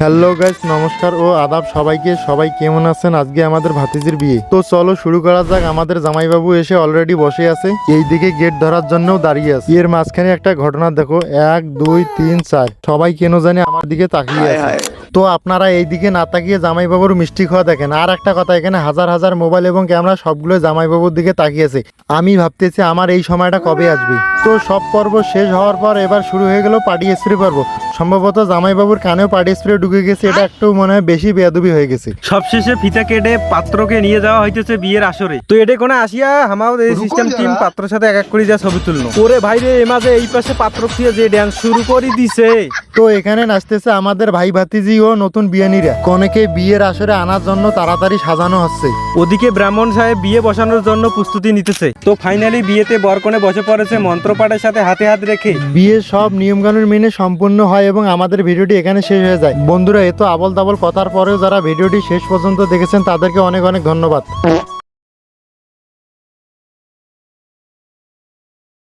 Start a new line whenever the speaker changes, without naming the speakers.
Hello guys নমস্কার ও আদাব সবাইকে। সবাই কেমন আছেন? আজকে আমাদের ভাতিজির বিয়ে। তো চলো শুরু করা যাক। আমাদের জামাইবাবু এসে অলরেডি বসে আছে। এই দিকে গেট ধরার জন্যও দাঁড়িয়ে আছে। এর মাঝখানে একটা ঘটনা দেখো। এক দুই তিন চার। সবাই কেন জানে আমার দিকে তাকিয়ে আছে? তো আপনারা এই দিকে না তাকিয়ে জামাইবাবুর মিষ্টি খাওয়া দেখেন। আর একটা কথা এখানে হাজার হাজার মোবাইল এবং ক্যামেরা সবগুলো জামাইবাবুর দিকে তাকিয়েছে আমি ভাবতেছি আমার এই সময়টা কবে আসবে? তো সব পর্ব শেষ হওয়ার পর এবার শুরু হয়ে গেল পার্টি স্ত্রী পর্ব। সম্ভবত জামাইবাবুর কানেও পার্টি স্প্রে ঢুকে গেছে এটা একটু মনে হয় বেশি বেয়াদুবি হয়ে গেছে।
সবশেষে ফিতা কেটে পাত্রকে নিয়ে যাওয়া হইতেছে বিয়ের আসরে। তো এটা কোনে আসিয়া আমাদের এই সিস্টেম টিম পাত্র সাথে এক এক করে যা ছবি তুললো। ওরে ভাই রে এই মাঝে এই পাশে পাত্র দিয়ে যে ড্যান্স শুরু করে দিছে।
তো এখানে নাচতেছে আমাদের ভাই ভাতিজি ও নতুন বিয়ানিরা। কনেকে বিয়ের আসরে আনার জন্য তাড়াতাড়ি সাজানো হচ্ছে।
ওদিকে ব্রাহ্মণ সাহেব বিয়ে বসানোর জন্য প্রস্তুতি নিতেছে। তো ফাইনালি বিয়েতে বরকনে বসে পড়েছে মন্ত্রপাঠের সাথে হাতে হাত রেখে।
বিয়ের সব নিয়মকানুন মেনে সম্পূর্ণ হয় এবং আমাদের ভিডিওটি এখানে শেষ হয়ে যায়। বন্ধুরা এত আবল তাবল কথার পরেও যারা ভিডিওটি শেষ পর্যন্ত দেখেছেন তাদেরকে অনেক অনেক ধন্যবাদ।